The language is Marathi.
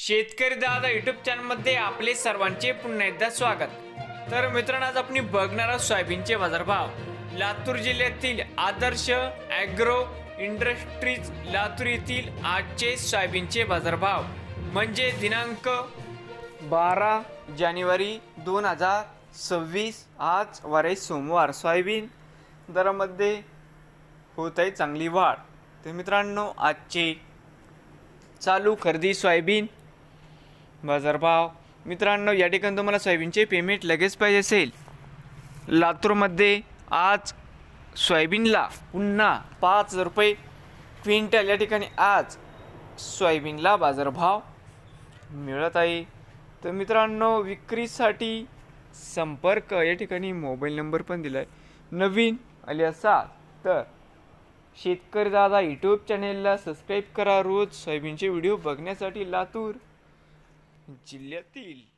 शेतकरी दादा युट्यूब चॅनलमध्ये आपले सर्वांचे पुन्हा एकदा स्वागत. तर मित्रांनो आज आपण बघणार आहोत सोयाबीनचे बाजारभाव. लातूर जिल्ह्यातील आदर्श ॲग्रो इंडस्ट्रीज लातूर येथील आजचे सोयाबीनचे बाजारभाव. म्हणजे दिनांक बारा जानेवारी दोन हजार सव्वीस आज वारे सोमवार. सोयाबीन दरामध्ये होत आहे चांगली वाढ. तर मित्रांनो आजचे चालू खरेदी सोयाबीन बाजारभाव. मित्रांनो या ठिकाणी तुम्हाला सोयाबीनचे पेमेंट लगेच पाहिजे असेल. लातूरमध्ये आज सोयाबीनला पुन्हा पाच हजार रुपये क्विंटल या ठिकाणी आज सोयाबीनला बाजारभाव मिळत आहे. तर मित्रांनो विक्रीसाठी संपर्क या ठिकाणी मोबाईल नंबर पण दिला आहे नवीन आले असाल तर शेतकरी दादा यूट्यूब चॅनेलला सबस्क्राईब करा. रोज सोयाबीनचे व्हिडिओ बघण्यासाठी लातूर जिल्ह्यातील